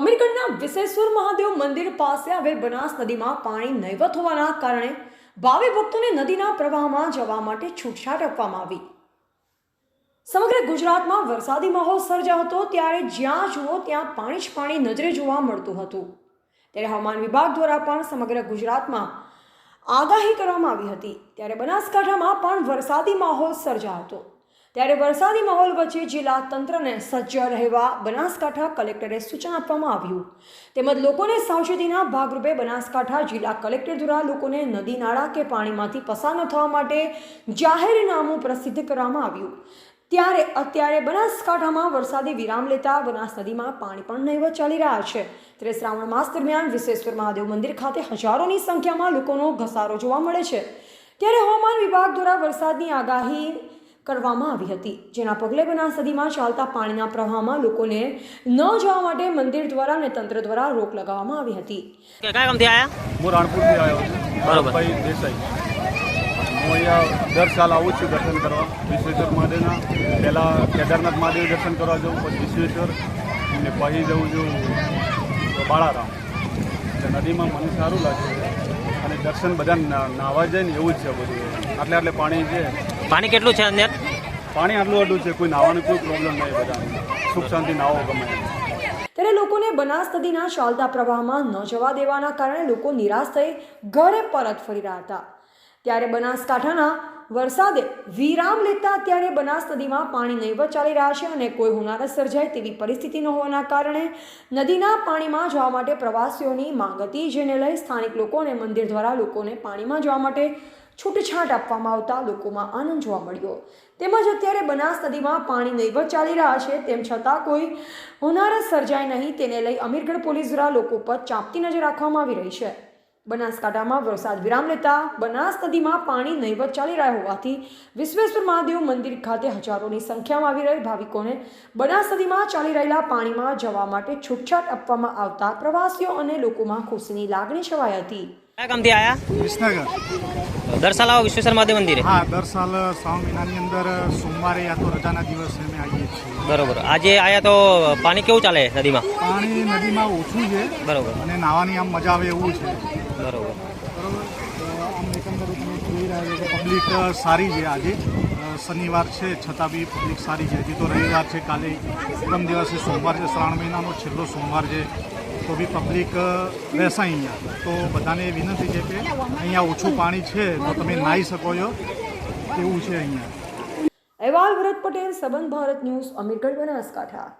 અમીરગઢના વિશેશ્વર મહાદેવ મંદિર પાસે આવેલ બનાસ નદીમાં પાણી નહીવત હોવાના કારણે ભાવિ ભક્તોને નદીના પ્રવાહમાં જવા માટે છૂટછાટ આપવામાં આવી. સમગ્ર ગુજરાતમાં વરસાદી માહોલ સર્જાયો હતો ત્યારે જ્યાં જુઓ ત્યાં પાણી જ પાણી નજરે જોવા મળતું હતું. ત્યારે હવામાન વિભાગ દ્વારા પણ સમગ્ર ગુજરાતમાં આગાહી કરવામાં આવી હતી. ત્યારે બનાસકાંઠામાં પણ વરસાદી માહોલ સર્જાયો હતો. ત્યારે વરસાદી માહોલ વચ્ચે જિલ્લા તંત્રને સજ્જ રહેવા બનાસકાંઠા કલેક્ટરે સૂચન આપવામાં આવ્યું. તેમજ લોકોને સાવચેતીના ભાગરૂપે બનાસકાંઠા જિલ્લા કલેક્ટર દ્વારા લોકોને નદી નાળા કે પાણીમાંથી પસાર ન થવા માટે જાહેરનામું પ્રસિદ્ધ કરવામાં આવ્યું. ત્યારે અત્યારે બનાસકાંઠામાં વરસાદી વિરામ લેતા બનાસ નદીમાં પાણી પણ નહીવત ચાલી રહ્યા છે. ત્યારે શ્રાવણ માસ દરમિયાન વિશ્વેશ્વર મહાદેવ મંદિર ખાતે હજારોની સંખ્યામાં લોકોનો ઘસારો જોવા મળે છે. ત્યારે હવામાન વિભાગ દ્વારા વરસાદની આગાહી કરવામાં આવી હતી. જેના પગલે બનાસ નદીમાં ચાલતા પાણીના પ્રવાહમાં લોકોને ન જવા માટે મંદિર દ્વારા અને તંત્ર દ્વારા રોક લગાવવામાં આવી હતી. કે કયા ગામથી આયા? હું રાણપુરથી આવ્યો બરોબર. દેસાઈ. હું અહીંયા દર સાલ આવું જ છું દર્શન કરવા. વિશ્વેશ્વર મહાદેવના પહેલાં કેદારનાથ મહાદેવ દર્શન કરવા જાઉં પછી વિશ્વેશ્વર અને પછી જવું છું બાળારામ. એટલે નદીમાં મને સારું લાગે અને દર્શન બધા નાહવા જાય ને એવું જ છે બધું. આટલે આટલે પાણી છે. પાણી કેટલું છે અંદર? પાણી આટલું આટલું છે કોઈ નાવાની કોઈ પ્રોબ્લેમ નહીં બધા સુખ શાંતિ નાવો ગમે ત્યારે લોકોને બનાસ નદીના ચાલતા પ્રવાહમાં ન જવા દેવાના કારણે લોકો નિરાશ થઈ ઘરે પરત ફરી રહ્યા હતા. ત્યારે બનાસકાંઠાના વરસાદે વિરામ લેતા અત્યારે બનાસ નદીમાં પાણી નહીવત ચાલી રહ્યા છે અને કોઈ હોનારત સર્જાય તેવી પરિસ્થિતિ ન હોવાના કારણે નદીના પાણીમાં જવા માટે પ્રવાસીઓની માંગ હતી જેને લઈ સ્થાનિક લોકો અને મંદિર દ્વારા લોકોને પાણીમાં જવા માટે છૂટછાટ આપવામાં આવતા લોકોમાં આનંદ જોવા મળ્યો. તેમજ અત્યારે બનાસ નદીમાં પાણી નહીવત ચાલી રહ્યા છે, તેમ છતાં કોઈ હોનારત સર્જાય નહીં, તેને લઈ અમીરગઢ પોલીસ દ્વારા લોકો પર ચાંપતી નજર રાખવામાં આવી રહી છે. બનાસકાંઠામાં વરસાદ વિરામ લેતા બનાસ નદીમાં પાણી નહીવત ચાલી રહ્યા હોવાથી વિશ્વેશ્વર મહાદેવ મંદિર ખાતે હજારોની સંખ્યામાં આવી રહેલ ભાવિકોને બનાસ નદીમાં ચાલી રહેલા પાણીમાં જવા માટે છૂટછાટ આપવામાં આવતા પ્રવાસીઓ અને લોકોમાં ખુશીની લાગણી છવાઈ હતી. કયા ગામથી આયા? વિસનગર. દર સાલ આવો વિશ્વેશ્વર મહાદેવ મંદિરે? હા દર સાલ શ્રાવણ મહિનાની અંદર સોમવારે યા તો રજાના દિવસે અમે આવીએ છીએ. બરોબર. આજે આયા તો પાણી કેવું ચાલે નદીમાં? પાણી નદીમાં ઓછું છે. બરોબર. અને નાવાની આમ મજા આવે એવું છે. બરોબર. બરોબર. આમ એકંદરે તમે જોઈ રહ્યા છો પબ્લિક સારી છે આજે. શનિવાર છે, છતાં બી પબ્લિક સારી છે હજી તો રવિવાર છે. કાલે પ્રથમ દિવસે સોમવાર છે, શ્રાવણ મહિનાનો, છેલ્લો સોમવાર છે. તો બી પબ્લિક રહેશે અહીંયા. તો બધાને વિનંતી છે કે અહીંયા ઓછું પાણી છે, તો તમે નાહી શકો છો. એવું છે અહીંયા. અહેવાલ વ્રત પટેલ, સંબંધ ભારત ન્યૂઝ અમીરગઢ બનાસકાંઠા.